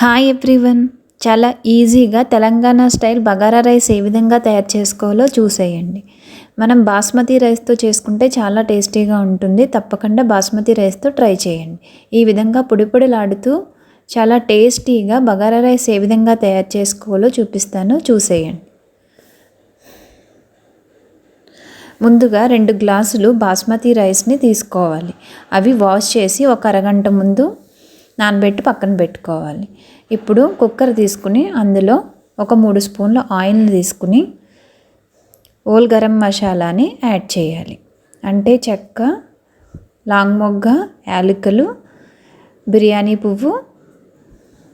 Hi everyone చాలా ఈజీగా Telangana style bagara rice ఏ విధంగా తయారు చేసుకోవాలో చూసేయండి. మనం బాస్మతి రైస్తో చేసుకుంటే చాలా టేస్టీగా ఉంటుంది. తప్పకుండా బాస్మతి రైస్తో ట్రై చేయండి. ఈ విధంగా పొడిపొడిలాడుతూ చాలా టేస్టీగా బగారా రైస్ ఏ విధంగా తయారు చేసుకోవాలో చూపిస్తాను. చూసేయండి. ముందుగా రెండు గ్లాసులు బాస్మతి రైస్ని తీసుకోవాలి. అవి వాష్ చేసి ఒక అరగంట ముందు నానబెట్టి పక్కన పెట్టుకోవాలి. ఇప్పుడు కుక్కర్ తీసుకుని అందులో ఒక మూడు స్పూన్ల ఆయిల్ని తీసుకుని ఓల్ గరం మసాలాని యాడ్ చేయాలి. అంటే చెక్క లాంగ్ మొగ్గ యాలకులు బిర్యానీ పువ్వు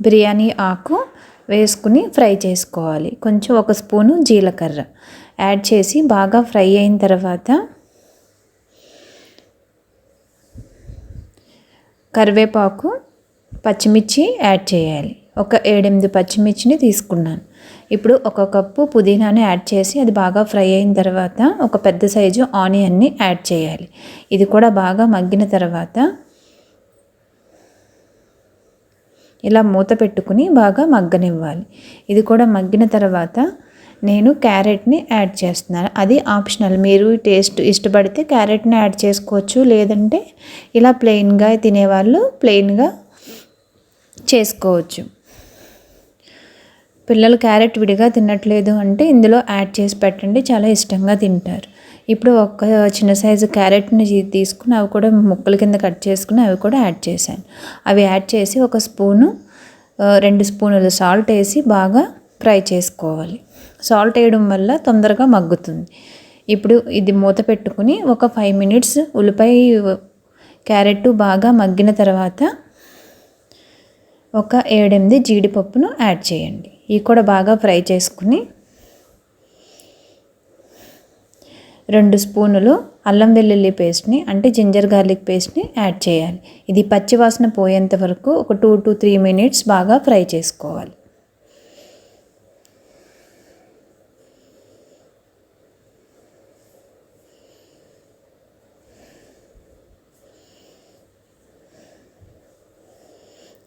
బిర్యానీ ఆకు వేసుకుని ఫ్రై చేసుకోవాలి. కొంచెం ఒక స్పూను జీలకర్ర యాడ్ చేసి బాగా ఫ్రై అయిన తర్వాత కరివేపాకు పచ్చిమిర్చి యాడ్ చేయాలి. ఒక ఏడెనిమిది పచ్చిమిర్చిని తీసుకున్నాను. ఇప్పుడు ఒక కప్పు పుదీనాని యాడ్ చేసి అది బాగా ఫ్రై అయిన తర్వాత ఒక పెద్ద సైజు ఆనియన్ని యాడ్ చేయాలి. ఇది కూడా బాగా మగ్గిన తర్వాత ఇలా మూత పెట్టుకుని బాగా మగ్గనివ్వాలి. ఇది కూడా మగ్గిన తర్వాత నేను క్యారెట్ని యాడ్ చేస్తున్నాను. అది ఆప్షనల్. మీరు టేస్ట్ ఇష్టపడితే క్యారెట్ని యాడ్ చేసుకోవచ్చు. లేదంటే ఇలా ప్లెయిన్గా తినేవాళ్ళు ప్లెయిన్గా చేసుకోవచ్చు. పిల్లలు క్యారెట్ విడిగా తినట్లేదు అంటే ఇందులో యాడ్ చేసి పెట్టండి చాలా ఇష్టంగా తింటారు. ఇప్పుడు ఒక చిన్న సైజు క్యారెట్ని తీసుకుని అవి కూడా ముక్కల కింద కట్ చేసుకుని అవి కూడా యాడ్ చేశాను. అవి యాడ్ చేసి ఒక స్పూను రెండు స్పూనులు సాల్ట్ వేసి బాగా ఫ్రై చేసుకోవాలి. సాల్ట్ వేయడం వల్ల తొందరగా మగ్గుతుంది. ఇప్పుడు ఇది మూత పెట్టుకుని ఒక ఫైవ్ మినిట్స్ ఉల్లిపాయ క్యారెట్ బాగా మగ్గిన తర్వాత ఒక ఏడెనిమిది జీడిపప్పును యాడ్ చేయండి. ఇవి కూడా బాగా ఫ్రై చేసుకుని రెండు స్పూనులు అల్లం వెల్లుల్లి పేస్ట్ని అంటే జింజర్ గార్లిక్ పేస్ట్ని యాడ్ చేయాలి. ఇది పచ్చివాసన పోయేంత వరకు ఒక టూ టు త్రీ మినిట్స్ బాగా ఫ్రై చేసుకోవాలి.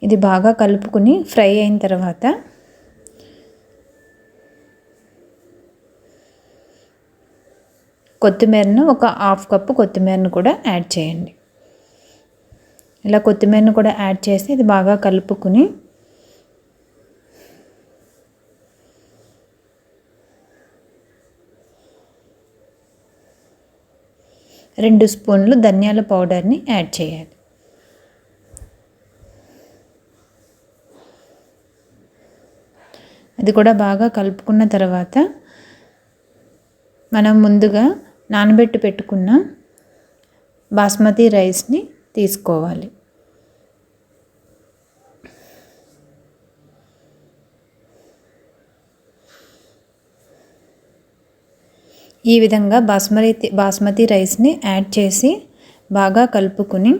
ఇది బాగా కలుపుకుని ఫ్రై అయిన తర్వాత కొత్తిమీరను ఒక హాఫ్ కప్పు కొత్తిమీరను కూడా యాడ్ చేయండి. ఇలా కొత్తిమీరను కూడా యాడ్ చేసి ఇది బాగా కలుపుకుని రెండు స్పూన్లు ధనియాల పౌడర్ని యాడ్ చేయాలి. అది కూడా బాగా కలుపుకున్న తర్వాత మనం ముందుగా నానబెట్టి పెట్టుకున్న బాస్మతి రైస్ని తీసుకోవాలి. ఈ విధంగా బాస్మతి బాస్మతి రైస్ని యాడ్ చేసి బాగా కలుపుకుని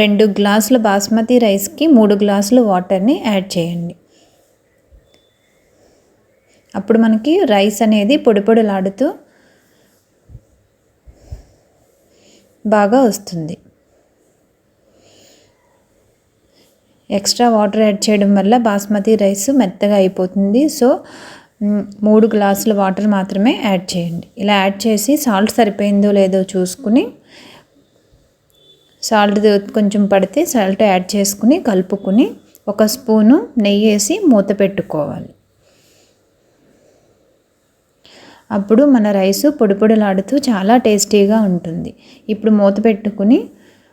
రెండు గ్లాసుల బాస్మతి రైస్కి మూడు గ్లాసులు వాటర్ని యాడ్ చేయండి. అప్పుడు మనకి రైస్ అనేది పొడి పొడిలాడుతూ బాగా వస్తుంది. ఎక్స్ట్రా వాటర్ యాడ్ చేయడం వల్ల బాస్మతి రైస్ మెత్తగా అయిపోతుంది. సో మూడు గ్లాసుల వాటర్ మాత్రమే యాడ్ చేయండి. ఇలా యాడ్ చేసి సాల్ట్ సరిపోయిందో లేదో చూసుకుని సాల్ట్ కొంచెం పడితే సాల్ట్ యాడ్ చేసుకుని కలుపుకుని ఒక స్పూను నెయ్యి వేసి మూత పెట్టుకోవాలి. అప్పుడు మన రైసు పొడి పొడిలాడుతూ చాలా టేస్టీగా ఉంటుంది. ఇప్పుడు మూత పెట్టుకుని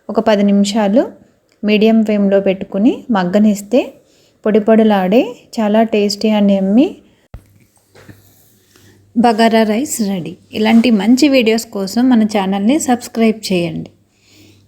ఒక పది నిమిషాలు మీడియం ఫ్లేమ్లో పెట్టుకుని మగ్గనిస్తే పొడి పొడిలాడే చాలా టేస్టీ అని ఎమ్మి బగారా రైస్ రెడీ. ఇలాంటి మంచి వీడియోస్ కోసం మన ఛానల్ని సబ్స్క్రైబ్ చేయండి.